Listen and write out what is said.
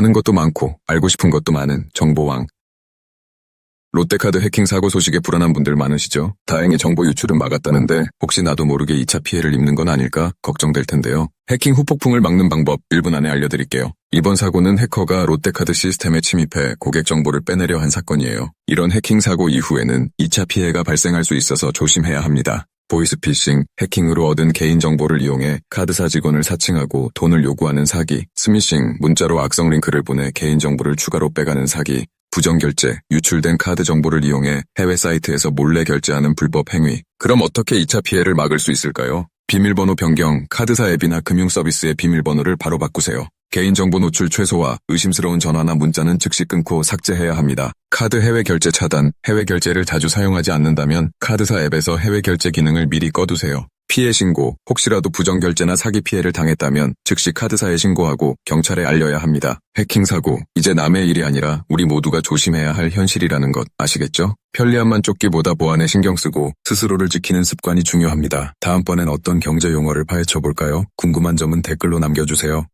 아는 것도 많고 알고 싶은 것도 많은 정보왕. 롯데카드 해킹 사고 소식에 불안한 분들 많으시죠? 다행히 정보 유출은 막았다는데 혹시 나도 모르게 2차 피해를 입는 건 아닐까 걱정될 텐데요. 해킹 후폭풍을 막는 방법 1분 안에 알려드릴게요. 이번 사고는 해커가 롯데카드 시스템에 침입해 고객 정보를 빼내려 한 사건이에요. 이런 해킹 사고 이후에는 2차 피해가 발생할 수 있어서 조심해야 합니다. 보이스피싱, 해킹으로 얻은 개인정보를 이용해 카드사 직원을 사칭하고 돈을 요구하는 사기, 스미싱, 문자로 악성 링크를 보내 개인정보를 추가로 빼가는 사기, 부정결제, 유출된 카드 정보를 이용해 해외 사이트에서 몰래 결제하는 불법 행위. 그럼 어떻게 2차 피해를 막을 수 있을까요? 비밀번호 변경, 카드사 앱이나 금융서비스의 비밀번호를 바로 바꾸세요. 개인정보 노출 최소화, 의심스러운 전화나 문자는 즉시 끊고 삭제해야 합니다. 카드 해외 결제 차단, 해외 결제를 자주 사용하지 않는다면 카드사 앱에서 해외 결제 기능을 미리 꺼두세요. 피해 신고, 혹시라도 부정 결제나 사기 피해를 당했다면 즉시 카드사에 신고하고 경찰에 알려야 합니다. 해킹 사고, 이제 남의 일이 아니라 우리 모두가 조심해야 할 현실이라는 것 아시겠죠? 편리함만 쫓기보다 보안에 신경 쓰고 스스로를 지키는 습관이 중요합니다. 다음번엔 어떤 경제 용어를 파헤쳐 볼까요? 궁금한 점은 댓글로 남겨주세요.